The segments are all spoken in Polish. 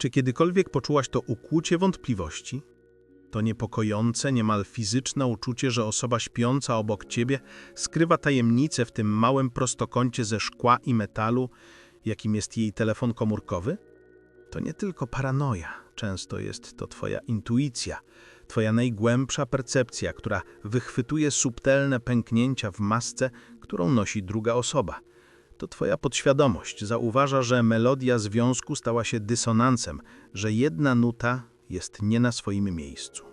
Czy kiedykolwiek poczułaś to ukłucie wątpliwości? To niepokojące, niemal fizyczne uczucie, że osoba śpiąca obok ciebie skrywa tajemnicę w tym małym prostokącie ze szkła i metalu, jakim jest jej telefon komórkowy? To nie tylko paranoja, często jest to twoja intuicja, twoja najgłębsza percepcja, która wychwytuje subtelne pęknięcia w masce, którą nosi druga osoba. To twoja podświadomość zauważa, że melodia związku stała się dysonansem, że jedna nuta jest nie na swoim miejscu.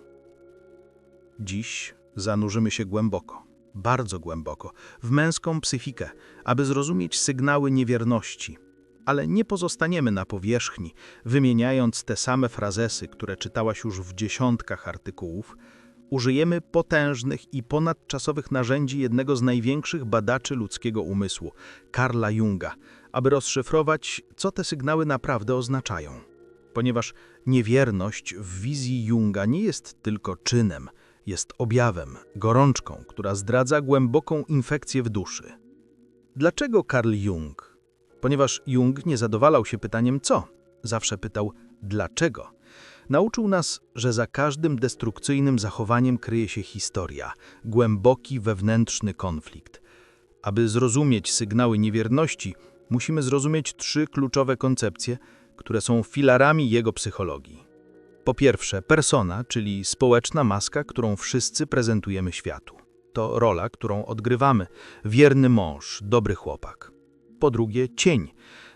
Dziś zanurzymy się głęboko, bardzo głęboko, w męską psychikę, aby zrozumieć sygnały niewierności. Ale nie pozostaniemy na powierzchni, wymieniając te same frazesy, które czytałaś już w dziesiątkach artykułów. Użyjemy potężnych i ponadczasowych narzędzi jednego z największych badaczy ludzkiego umysłu, Karla Junga, aby rozszyfrować, co te sygnały naprawdę oznaczają. Ponieważ niewierność w wizji Junga nie jest tylko czynem, jest objawem, gorączką, która zdradza głęboką infekcję w duszy. Dlaczego Carl Jung? Ponieważ Jung nie zadowalał się pytaniem co, zawsze pytał dlaczego. Nauczył nas, że za każdym destrukcyjnym zachowaniem kryje się historia, głęboki wewnętrzny konflikt. Aby zrozumieć sygnały niewierności, musimy zrozumieć trzy kluczowe koncepcje, które są filarami jego psychologii. Po pierwsze, persona, czyli społeczna maska, którą wszyscy prezentujemy światu. To rola, którą odgrywamy, wierny mąż, dobry chłopak. Po drugie, cień,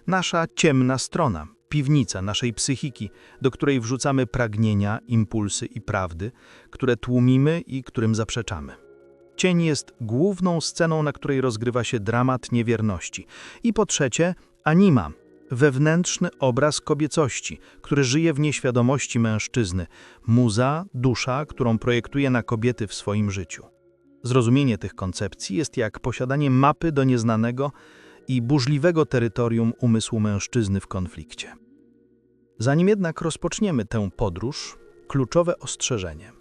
nasza ciemna strona, piwnica naszej psychiki, do której wrzucamy pragnienia, impulsy i prawdy, które tłumimy i którym zaprzeczamy. Cień jest główną sceną, na której rozgrywa się dramat niewierności. I po trzecie, anima, wewnętrzny obraz kobiecości, który żyje w nieświadomości mężczyzny, muza, dusza, którą projektuje na kobiety w swoim życiu. Zrozumienie tych koncepcji jest jak posiadanie mapy do nieznanego i burzliwego terytorium umysłu mężczyzny w konflikcie. Zanim jednak rozpoczniemy tę podróż, kluczowe ostrzeżenie.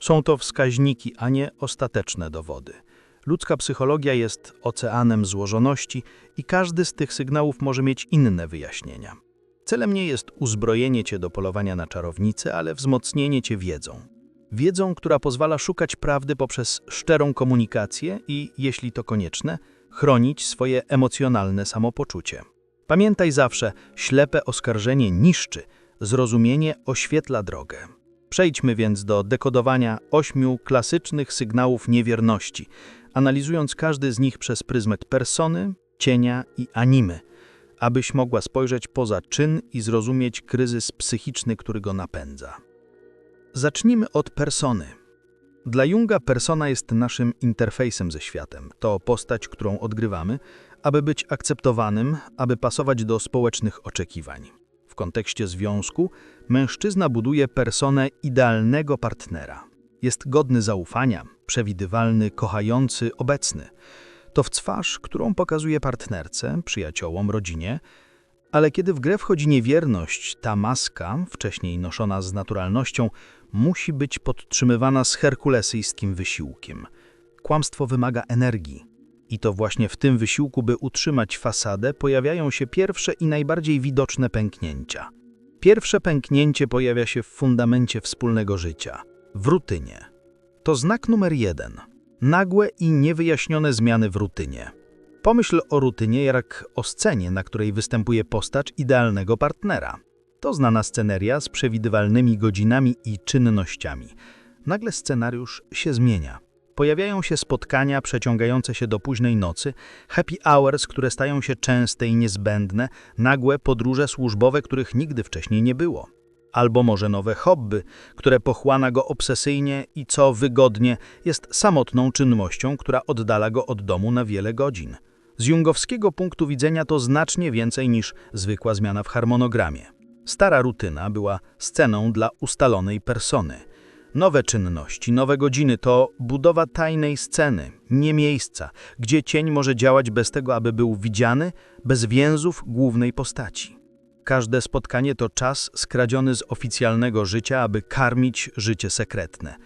Są to wskaźniki, a nie ostateczne dowody – Ludzka psychologia jest oceanem złożoności i każdy z tych sygnałów może mieć inne wyjaśnienia. Celem nie jest uzbrojenie cię do polowania na czarownicę, ale wzmocnienie cię wiedzą. Wiedzą, która pozwala szukać prawdy poprzez szczerą komunikację i, jeśli to konieczne, chronić swoje emocjonalne samopoczucie. Pamiętaj zawsze, ślepe oskarżenie niszczy, zrozumienie oświetla drogę. Przejdźmy więc do dekodowania ośmiu klasycznych sygnałów niewierności, analizując każdy z nich przez pryzmat persony, cienia i animy, abyś mogła spojrzeć poza czyn i zrozumieć kryzys psychiczny, który go napędza. Zacznijmy od persony. Dla Junga persona jest naszym interfejsem ze światem. To postać, którą odgrywamy, aby być akceptowanym, aby pasować do społecznych oczekiwań. W kontekście związku mężczyzna buduje personę idealnego partnera. Jest godny zaufania, przewidywalny, kochający, obecny. To w twarz, którą pokazuje partnerce, przyjaciołom, rodzinie, ale kiedy w grę wchodzi niewierność, ta maska, wcześniej noszona z naturalnością, musi być podtrzymywana z herkulesyjskim wysiłkiem. Kłamstwo wymaga energii. I to właśnie w tym wysiłku, by utrzymać fasadę, pojawiają się pierwsze i najbardziej widoczne pęknięcia. Pierwsze pęknięcie pojawia się w fundamencie wspólnego życia, w rutynie. To znak numer jeden. Nagłe i niewyjaśnione zmiany w rutynie. Pomyśl o rutynie jak o scenie, na której występuje postać idealnego partnera. To znana sceneria z przewidywalnymi godzinami i czynnościami. Nagle scenariusz się zmienia. Pojawiają się spotkania przeciągające się do późnej nocy, happy hours, które stają się częste i niezbędne, nagłe podróże służbowe, których nigdy wcześniej nie było albo może nowe hobby, które pochłana go obsesyjnie i co wygodnie jest samotną czynnością, która oddala go od domu na wiele godzin. Z jungowskiego punktu widzenia to znacznie więcej niż zwykła zmiana w harmonogramie. Stara rutyna była sceną dla ustalonej persony. Nowe czynności, nowe godziny to budowa tajnej sceny, nie miejsca, gdzie cień może działać bez tego, aby był widziany, bez więzów głównej postaci. Każde spotkanie to czas skradziony z oficjalnego życia, aby karmić życie sekretne.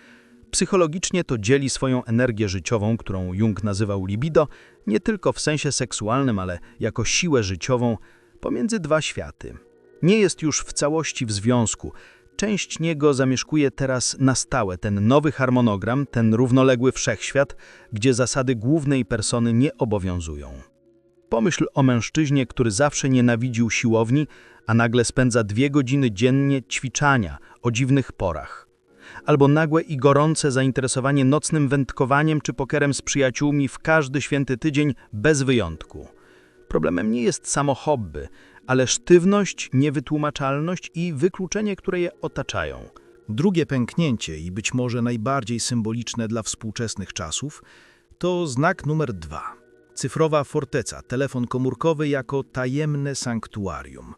Psychologicznie to dzieli swoją energię życiową, którą Jung nazywał libido, nie tylko w sensie seksualnym, ale jako siłę życiową pomiędzy dwa światy. Nie jest już w całości w związku. Część niego zamieszkuje teraz na stałe ten nowy harmonogram, ten równoległy wszechświat, gdzie zasady głównej persony nie obowiązują. Pomyśl o mężczyźnie, który zawsze nienawidził siłowni, a nagle spędza dwie godziny dziennie ćwiczania o dziwnych porach. Albo nagłe i gorące zainteresowanie nocnym wędkowaniem czy pokerem z przyjaciółmi w każdy święty tydzień bez wyjątku. Problemem nie jest samo hobby, ale sztywność, niewytłumaczalność i wykluczenie, które je otaczają. Drugie pęknięcie i być może najbardziej symboliczne dla współczesnych czasów to znak numer dwa. Cyfrowa forteca, telefon komórkowy jako tajemne sanktuarium.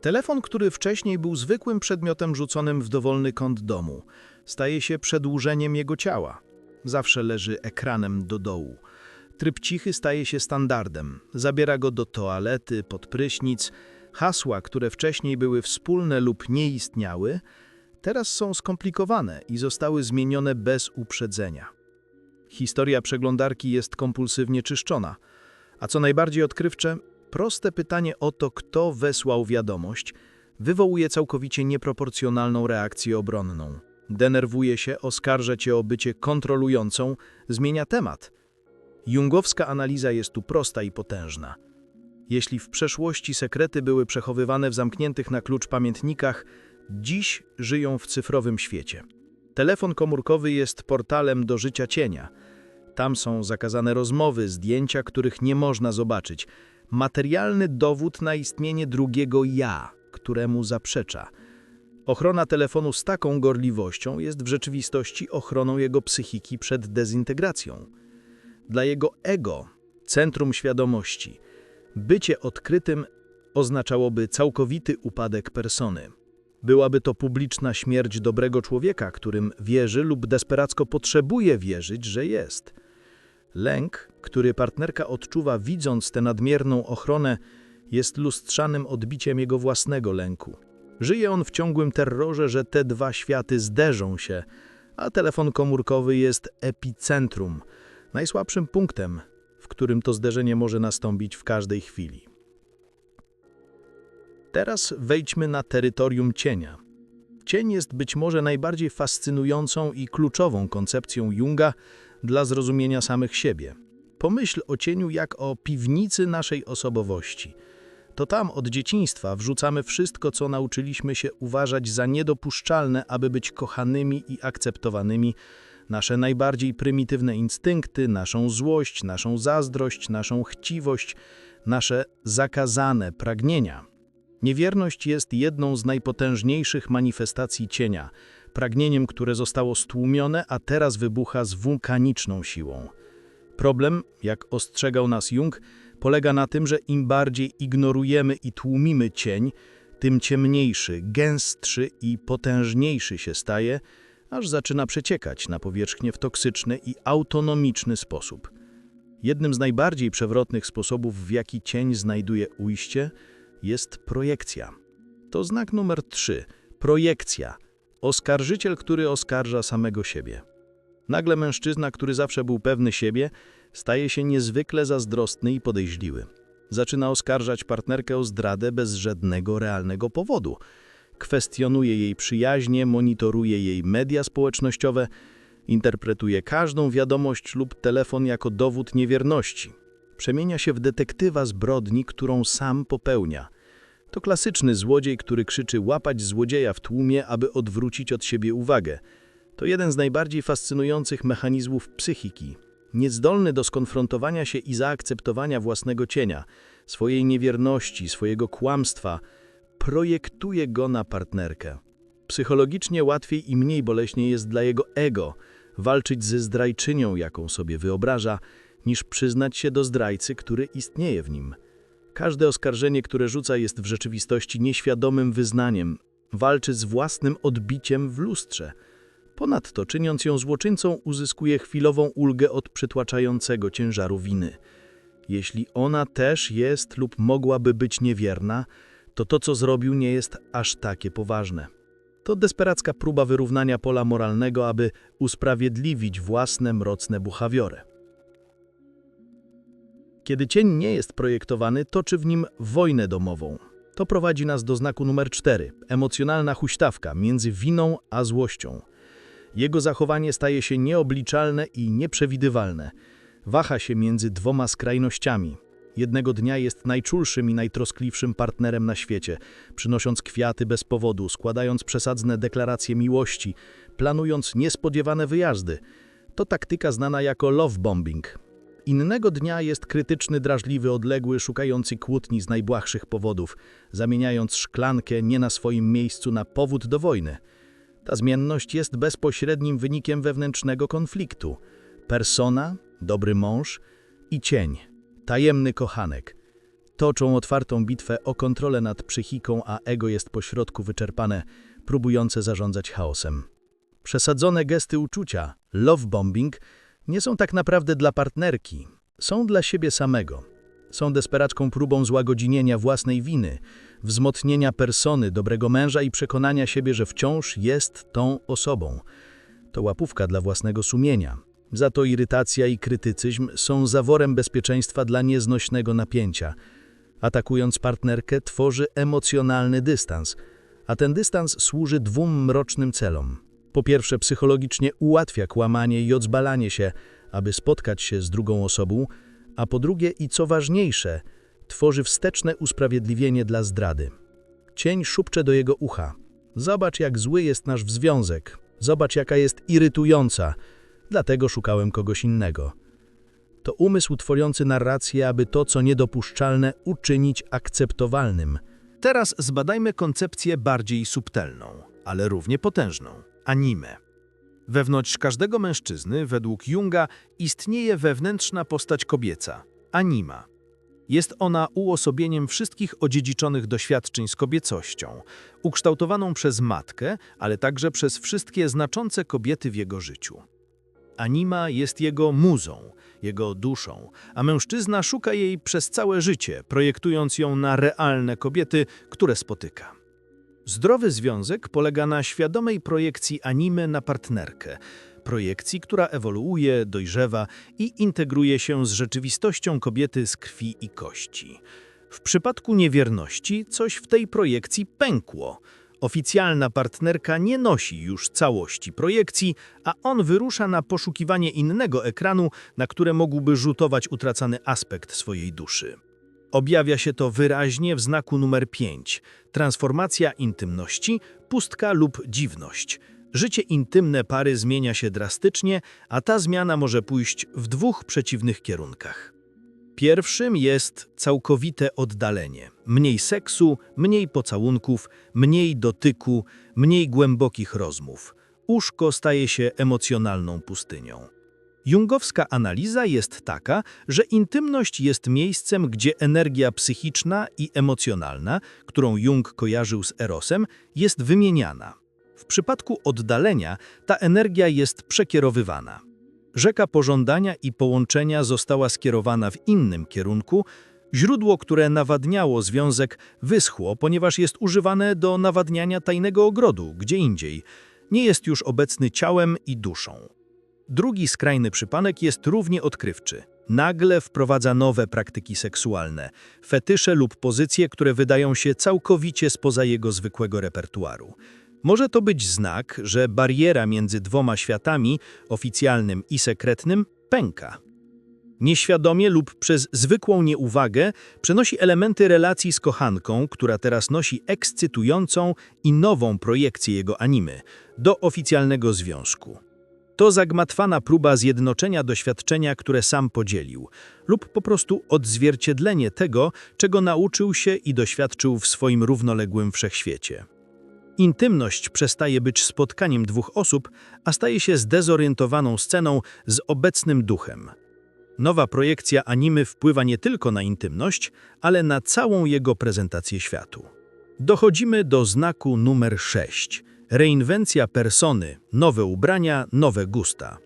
Telefon, który wcześniej był zwykłym przedmiotem rzuconym w dowolny kąt domu, staje się przedłużeniem jego ciała. Zawsze leży ekranem do dołu. Tryb cichy staje się standardem. Zabiera go do toalety, pod prysznic. Hasła, które wcześniej były wspólne lub nie istniały, teraz są skomplikowane i zostały zmienione bez uprzedzenia. Historia przeglądarki jest kompulsywnie czyszczona. A co najbardziej odkrywcze, proste pytanie o to, kto wesłał wiadomość, wywołuje całkowicie nieproporcjonalną reakcję obronną. Denerwuje się, oskarża cię o bycie kontrolującą, zmienia temat. Jungowska analiza jest tu prosta i potężna. Jeśli w przeszłości sekrety były przechowywane w zamkniętych na klucz pamiętnikach, dziś żyją w cyfrowym świecie. Telefon komórkowy jest portalem do życia cienia. Tam są zakazane rozmowy, zdjęcia, których nie można zobaczyć. Materialny dowód na istnienie drugiego ja, któremu zaprzecza. Ochrona telefonu z taką gorliwością jest w rzeczywistości ochroną jego psychiki przed dezintegracją. Dla jego ego, centrum świadomości, bycie odkrytym oznaczałoby całkowity upadek persony. Byłaby to publiczna śmierć dobrego człowieka, którym wierzy lub desperacko potrzebuje wierzyć, że jest. Lęk, który partnerka odczuwa widząc tę nadmierną ochronę, jest lustrzanym odbiciem jego własnego lęku. Żyje on w ciągłym terrorze, że te dwa światy zderzą się, a telefon komórkowy jest epicentrum, najsłabszym punktem, w którym to zderzenie może nastąpić w każdej chwili. Teraz wejdźmy na terytorium cienia. Cień jest być może najbardziej fascynującą i kluczową koncepcją Junga dla zrozumienia samych siebie. Pomyśl o cieniu jak o piwnicy naszej osobowości. To tam od dzieciństwa wrzucamy wszystko, co nauczyliśmy się uważać za niedopuszczalne, aby być kochanymi i akceptowanymi, nasze najbardziej prymitywne instynkty, naszą złość, naszą zazdrość, naszą chciwość, nasze zakazane pragnienia. Niewierność jest jedną z najpotężniejszych manifestacji cienia, pragnieniem, które zostało stłumione, a teraz wybucha z wulkaniczną siłą. Problem, jak ostrzegał nas Jung, polega na tym, że im bardziej ignorujemy i tłumimy cień, tym ciemniejszy, gęstszy i potężniejszy się staje, aż zaczyna przeciekać na powierzchnię w toksyczny i autonomiczny sposób. Jednym z najbardziej przewrotnych sposobów, w jaki cień znajduje ujście, jest projekcja. To znak numer 3. Projekcja. Oskarżyciel, który oskarża samego siebie. Nagle mężczyzna, który zawsze był pewny siebie, staje się niezwykle zazdrosny i podejrzliwy. Zaczyna oskarżać partnerkę o zdradę bez żadnego realnego powodu. Kwestionuje jej przyjaźnie, monitoruje jej media społecznościowe, interpretuje każdą wiadomość lub telefon jako dowód niewierności przemienia się w detektywa zbrodni, którą sam popełnia. To klasyczny złodziej, który krzyczy łapać złodzieja w tłumie, aby odwrócić od siebie uwagę. To jeden z najbardziej fascynujących mechanizmów psychiki. Niezdolny do skonfrontowania się i zaakceptowania własnego cienia, swojej niewierności, swojego kłamstwa, projektuje go na partnerkę. Psychologicznie łatwiej i mniej boleśnie jest dla jego ego walczyć ze zdrajczynią, jaką sobie wyobraża, niż przyznać się do zdrajcy, który istnieje w nim. Każde oskarżenie, które rzuca, jest w rzeczywistości nieświadomym wyznaniem, walczy z własnym odbiciem w lustrze. Ponadto, czyniąc ją złoczyńcą, uzyskuje chwilową ulgę od przytłaczającego ciężaru winy. Jeśli ona też jest lub mogłaby być niewierna, to to, co zrobił, nie jest aż takie poważne. To desperacka próba wyrównania pola moralnego, aby usprawiedliwić własne mrocne buchawiory. Kiedy cień nie jest projektowany, toczy w nim wojnę domową. To prowadzi nas do znaku numer 4. Emocjonalna huśtawka między winą a złością. Jego zachowanie staje się nieobliczalne i nieprzewidywalne. Waha się między dwoma skrajnościami. Jednego dnia jest najczulszym i najtroskliwszym partnerem na świecie, przynosząc kwiaty bez powodu, składając przesadzne deklaracje miłości, planując niespodziewane wyjazdy. To taktyka znana jako love bombing. Innego dnia jest krytyczny, drażliwy, odległy, szukający kłótni z najbłahszych powodów, zamieniając szklankę nie na swoim miejscu na powód do wojny. Ta zmienność jest bezpośrednim wynikiem wewnętrznego konfliktu. Persona, dobry mąż i cień, tajemny kochanek. Toczą otwartą bitwę o kontrolę nad psychiką, a ego jest pośrodku wyczerpane, próbujące zarządzać chaosem. Przesadzone gesty uczucia, love bombing, nie są tak naprawdę dla partnerki, są dla siebie samego. Są desperacką próbą złagodzinienia własnej winy, wzmocnienia persony, dobrego męża i przekonania siebie, że wciąż jest tą osobą. To łapówka dla własnego sumienia. Za to irytacja i krytycyzm są zaworem bezpieczeństwa dla nieznośnego napięcia. Atakując partnerkę, tworzy emocjonalny dystans, a ten dystans służy dwóm mrocznym celom. Po pierwsze, psychologicznie ułatwia kłamanie i odzbalanie się, aby spotkać się z drugą osobą, a po drugie i co ważniejsze, tworzy wsteczne usprawiedliwienie dla zdrady. Cień szupcze do jego ucha. Zobacz, jak zły jest nasz związek. Zobacz, jaka jest irytująca. Dlatego szukałem kogoś innego. To umysł tworzący narrację, aby to, co niedopuszczalne, uczynić akceptowalnym. Teraz zbadajmy koncepcję bardziej subtelną, ale równie potężną anime. Wewnątrz każdego mężczyzny, według Junga, istnieje wewnętrzna postać kobieca anima. Jest ona uosobieniem wszystkich odziedziczonych doświadczeń z kobiecością, ukształtowaną przez matkę, ale także przez wszystkie znaczące kobiety w jego życiu. Anima jest jego muzą, jego duszą, a mężczyzna szuka jej przez całe życie, projektując ją na realne kobiety, które spotyka. Zdrowy związek polega na świadomej projekcji anime na partnerkę, projekcji, która ewoluuje, dojrzewa i integruje się z rzeczywistością kobiety z krwi i kości. W przypadku niewierności coś w tej projekcji pękło. Oficjalna partnerka nie nosi już całości projekcji, a on wyrusza na poszukiwanie innego ekranu, na które mógłby rzutować utracany aspekt swojej duszy. Objawia się to wyraźnie w znaku numer 5. Transformacja intymności, pustka lub dziwność. Życie intymne pary zmienia się drastycznie, a ta zmiana może pójść w dwóch przeciwnych kierunkach. Pierwszym jest całkowite oddalenie. Mniej seksu, mniej pocałunków, mniej dotyku, mniej głębokich rozmów. Łóżko staje się emocjonalną pustynią. Jungowska analiza jest taka, że intymność jest miejscem, gdzie energia psychiczna i emocjonalna, którą Jung kojarzył z Erosem, jest wymieniana. W przypadku oddalenia ta energia jest przekierowywana. Rzeka pożądania i połączenia została skierowana w innym kierunku, źródło, które nawadniało związek, wyschło, ponieważ jest używane do nawadniania tajnego ogrodu, gdzie indziej. Nie jest już obecny ciałem i duszą. Drugi skrajny przypadek jest równie odkrywczy. Nagle wprowadza nowe praktyki seksualne, fetysze lub pozycje, które wydają się całkowicie spoza jego zwykłego repertuaru. Może to być znak, że bariera między dwoma światami, oficjalnym i sekretnym, pęka. Nieświadomie lub przez zwykłą nieuwagę przenosi elementy relacji z kochanką, która teraz nosi ekscytującą i nową projekcję jego animy, do oficjalnego związku. To zagmatwana próba zjednoczenia doświadczenia, które sam podzielił, lub po prostu odzwierciedlenie tego, czego nauczył się i doświadczył w swoim równoległym wszechświecie. Intymność przestaje być spotkaniem dwóch osób, a staje się zdezorientowaną sceną z obecnym duchem. Nowa projekcja animy wpływa nie tylko na intymność, ale na całą jego prezentację światu. Dochodzimy do znaku numer 6 Reinwencja persony, nowe ubrania, nowe gusta.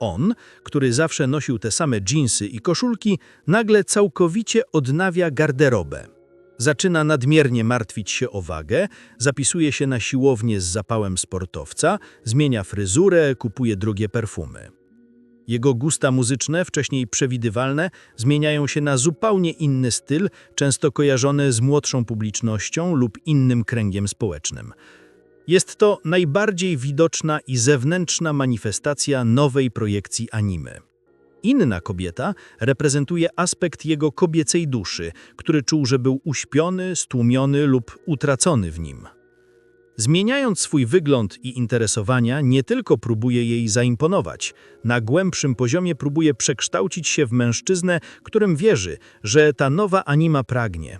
On, który zawsze nosił te same dżinsy i koszulki, nagle całkowicie odnawia garderobę. Zaczyna nadmiernie martwić się o wagę, zapisuje się na siłownię z zapałem sportowca, zmienia fryzurę, kupuje drugie perfumy. Jego gusta muzyczne, wcześniej przewidywalne, zmieniają się na zupełnie inny styl, często kojarzony z młodszą publicznością lub innym kręgiem społecznym. Jest to najbardziej widoczna i zewnętrzna manifestacja nowej projekcji anime. Inna kobieta reprezentuje aspekt jego kobiecej duszy, który czuł, że był uśpiony, stłumiony lub utracony w nim. Zmieniając swój wygląd i interesowania, nie tylko próbuje jej zaimponować, na głębszym poziomie próbuje przekształcić się w mężczyznę, którym wierzy, że ta nowa anima pragnie.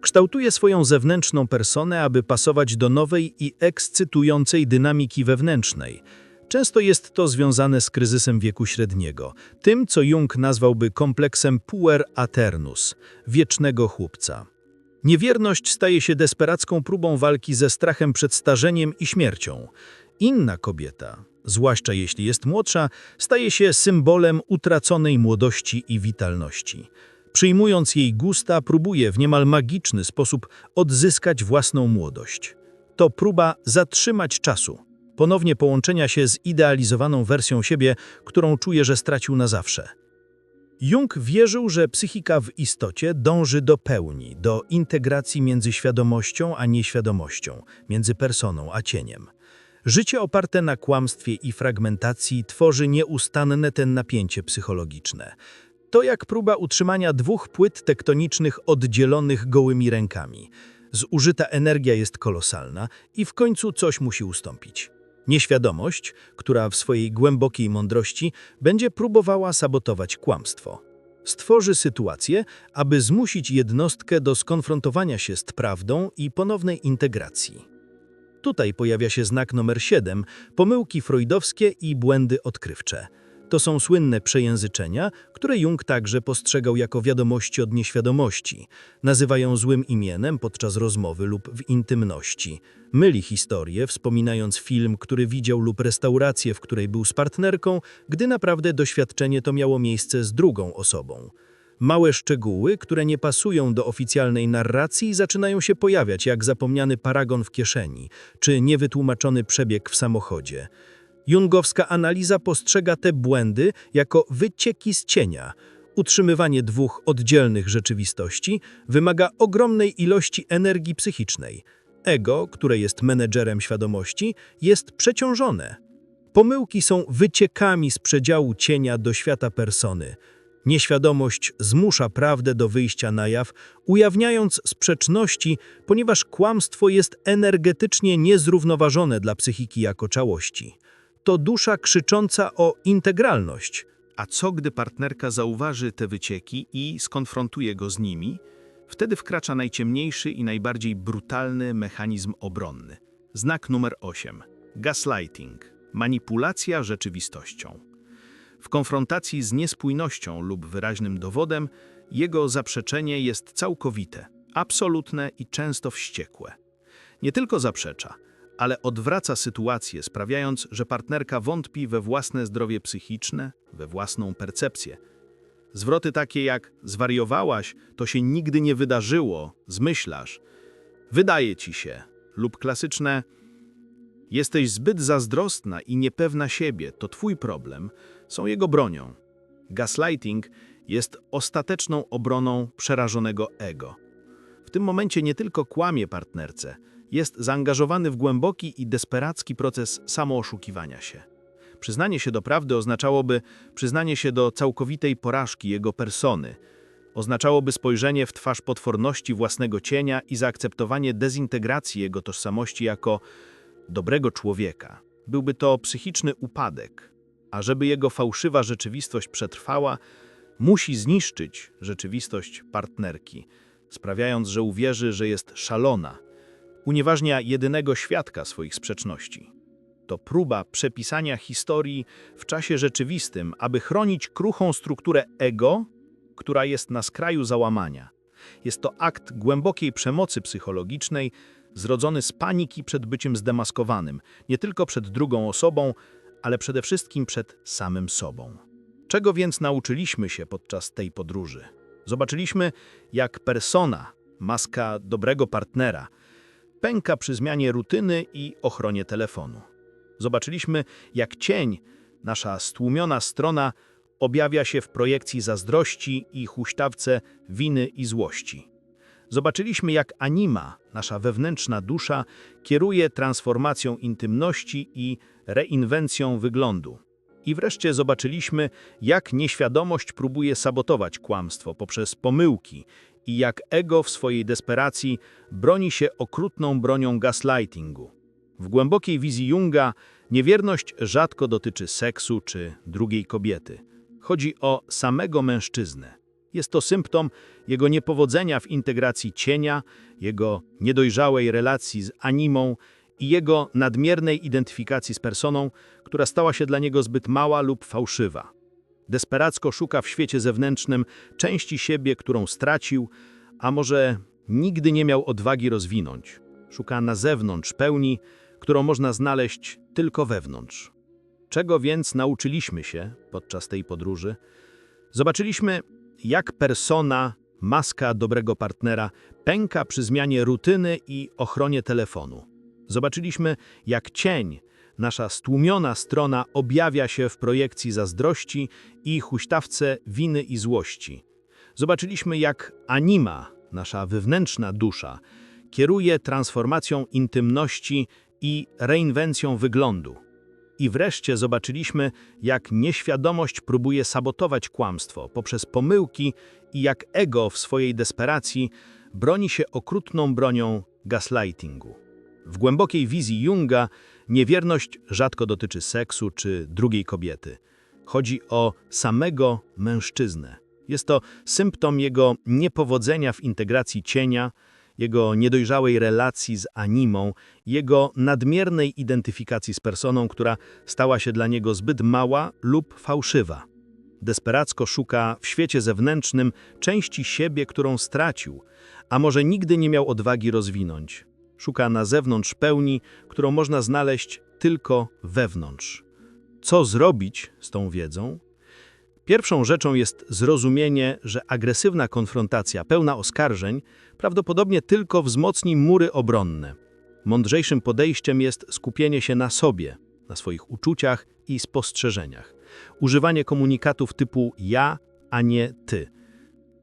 Kształtuje swoją zewnętrzną personę, aby pasować do nowej i ekscytującej dynamiki wewnętrznej. Często jest to związane z kryzysem wieku średniego, tym, co Jung nazwałby kompleksem puer aternus, wiecznego chłopca. Niewierność staje się desperacką próbą walki ze strachem przed starzeniem i śmiercią. Inna kobieta, zwłaszcza jeśli jest młodsza, staje się symbolem utraconej młodości i witalności. Przyjmując jej gusta, próbuje w niemal magiczny sposób odzyskać własną młodość. To próba zatrzymać czasu, ponownie połączenia się z idealizowaną wersją siebie, którą czuje, że stracił na zawsze. Jung wierzył, że psychika w istocie dąży do pełni, do integracji między świadomością a nieświadomością, między personą a cieniem. Życie oparte na kłamstwie i fragmentacji tworzy nieustanne ten napięcie psychologiczne. To jak próba utrzymania dwóch płyt tektonicznych oddzielonych gołymi rękami. Zużyta energia jest kolosalna i w końcu coś musi ustąpić. Nieświadomość, która w swojej głębokiej mądrości będzie próbowała sabotować kłamstwo. Stworzy sytuację, aby zmusić jednostkę do skonfrontowania się z prawdą i ponownej integracji. Tutaj pojawia się znak numer 7, pomyłki freudowskie i błędy odkrywcze. To są słynne przejęzyczenia, które Jung także postrzegał jako wiadomości od nieświadomości. Nazywa ją złym imienem podczas rozmowy lub w intymności. Myli historię, wspominając film, który widział lub restaurację, w której był z partnerką, gdy naprawdę doświadczenie to miało miejsce z drugą osobą. Małe szczegóły, które nie pasują do oficjalnej narracji, zaczynają się pojawiać jak zapomniany paragon w kieszeni, czy niewytłumaczony przebieg w samochodzie. Jungowska analiza postrzega te błędy jako wycieki z cienia. Utrzymywanie dwóch oddzielnych rzeczywistości wymaga ogromnej ilości energii psychicznej. Ego, które jest menedżerem świadomości, jest przeciążone. Pomyłki są wyciekami z przedziału cienia do świata persony. Nieświadomość zmusza prawdę do wyjścia na jaw, ujawniając sprzeczności, ponieważ kłamstwo jest energetycznie niezrównoważone dla psychiki jako całości. To dusza krzycząca o integralność. A co gdy partnerka zauważy te wycieki i skonfrontuje go z nimi? Wtedy wkracza najciemniejszy i najbardziej brutalny mechanizm obronny. Znak numer 8. Gaslighting. Manipulacja rzeczywistością. W konfrontacji z niespójnością lub wyraźnym dowodem, jego zaprzeczenie jest całkowite, absolutne i często wściekłe. Nie tylko zaprzecza, ale odwraca sytuację, sprawiając, że partnerka wątpi we własne zdrowie psychiczne, we własną percepcję. Zwroty takie jak zwariowałaś, to się nigdy nie wydarzyło, zmyślasz, wydaje ci się, lub klasyczne jesteś zbyt zazdrosna i niepewna siebie, to twój problem, są jego bronią. Gaslighting jest ostateczną obroną przerażonego ego. W tym momencie nie tylko kłamie partnerce, jest zaangażowany w głęboki i desperacki proces samooszukiwania się. Przyznanie się do prawdy oznaczałoby przyznanie się do całkowitej porażki jego persony. Oznaczałoby spojrzenie w twarz potworności własnego cienia i zaakceptowanie dezintegracji jego tożsamości jako dobrego człowieka. Byłby to psychiczny upadek, a żeby jego fałszywa rzeczywistość przetrwała, musi zniszczyć rzeczywistość partnerki, sprawiając, że uwierzy, że jest szalona, unieważnia jedynego świadka swoich sprzeczności. To próba przepisania historii w czasie rzeczywistym, aby chronić kruchą strukturę ego, która jest na skraju załamania. Jest to akt głębokiej przemocy psychologicznej, zrodzony z paniki przed byciem zdemaskowanym, nie tylko przed drugą osobą, ale przede wszystkim przed samym sobą. Czego więc nauczyliśmy się podczas tej podróży? Zobaczyliśmy, jak persona, maska dobrego partnera, pęka przy zmianie rutyny i ochronie telefonu. Zobaczyliśmy, jak cień, nasza stłumiona strona, objawia się w projekcji zazdrości i huśtawce winy i złości. Zobaczyliśmy, jak anima, nasza wewnętrzna dusza, kieruje transformacją intymności i reinwencją wyglądu. I wreszcie zobaczyliśmy, jak nieświadomość próbuje sabotować kłamstwo poprzez pomyłki i jak ego w swojej desperacji broni się okrutną bronią gaslightingu. W głębokiej wizji Junga niewierność rzadko dotyczy seksu czy drugiej kobiety. Chodzi o samego mężczyznę. Jest to symptom jego niepowodzenia w integracji cienia, jego niedojrzałej relacji z animą i jego nadmiernej identyfikacji z personą, która stała się dla niego zbyt mała lub fałszywa. Desperacko szuka w świecie zewnętrznym części siebie, którą stracił, a może nigdy nie miał odwagi rozwinąć. Szuka na zewnątrz pełni, którą można znaleźć tylko wewnątrz. Czego więc nauczyliśmy się podczas tej podróży? Zobaczyliśmy, jak persona, maska dobrego partnera pęka przy zmianie rutyny i ochronie telefonu. Zobaczyliśmy, jak cień, nasza stłumiona strona, objawia się w projekcji zazdrości i huśtawce winy i złości. Zobaczyliśmy, jak anima, nasza wewnętrzna dusza, kieruje transformacją intymności i reinwencją wyglądu. I wreszcie zobaczyliśmy, jak nieświadomość próbuje sabotować kłamstwo poprzez pomyłki i jak ego w swojej desperacji broni się okrutną bronią gaslightingu. W głębokiej wizji Junga niewierność rzadko dotyczy seksu czy drugiej kobiety. Chodzi o samego mężczyznę. Jest to symptom jego niepowodzenia w integracji cienia, jego niedojrzałej relacji z animą, jego nadmiernej identyfikacji z personą, która stała się dla niego zbyt mała lub fałszywa. Desperacko szuka w świecie zewnętrznym części siebie, którą stracił, a może nigdy nie miał odwagi rozwinąć. Szuka na zewnątrz pełni, którą można znaleźć tylko wewnątrz. Co zrobić z tą wiedzą? Pierwszą rzeczą jest zrozumienie, że agresywna konfrontacja pełna oskarżeń prawdopodobnie tylko wzmocni mury obronne. Mądrzejszym podejściem jest skupienie się na sobie, na swoich uczuciach i spostrzeżeniach. Używanie komunikatów typu ja, a nie ty.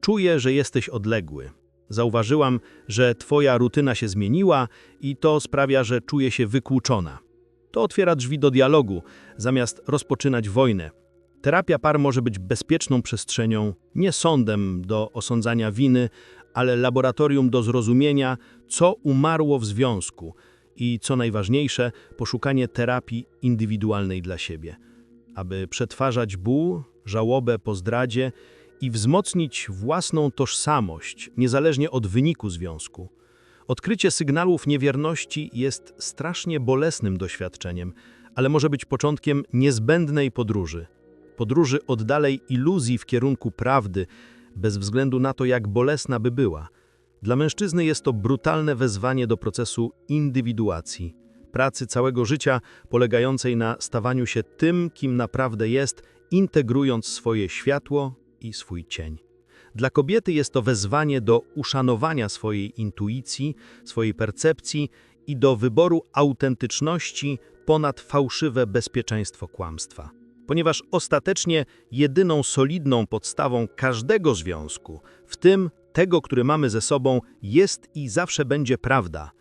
Czuję, że jesteś odległy. Zauważyłam, że twoja rutyna się zmieniła i to sprawia, że czuję się wykluczona. To otwiera drzwi do dialogu, zamiast rozpoczynać wojnę. Terapia par może być bezpieczną przestrzenią, nie sądem do osądzania winy, ale laboratorium do zrozumienia, co umarło w związku i, co najważniejsze, poszukanie terapii indywidualnej dla siebie, aby przetwarzać ból, żałobę po zdradzie i wzmocnić własną tożsamość, niezależnie od wyniku związku. Odkrycie sygnałów niewierności jest strasznie bolesnym doświadczeniem, ale może być początkiem niezbędnej podróży. Podróży oddalej iluzji w kierunku prawdy, bez względu na to, jak bolesna by była. Dla mężczyzny jest to brutalne wezwanie do procesu indywiduacji, pracy całego życia polegającej na stawaniu się tym, kim naprawdę jest, integrując swoje światło i swój cień. Dla kobiety jest to wezwanie do uszanowania swojej intuicji, swojej percepcji i do wyboru autentyczności ponad fałszywe bezpieczeństwo kłamstwa. Ponieważ ostatecznie jedyną solidną podstawą każdego związku, w tym tego, który mamy ze sobą, jest i zawsze będzie prawda,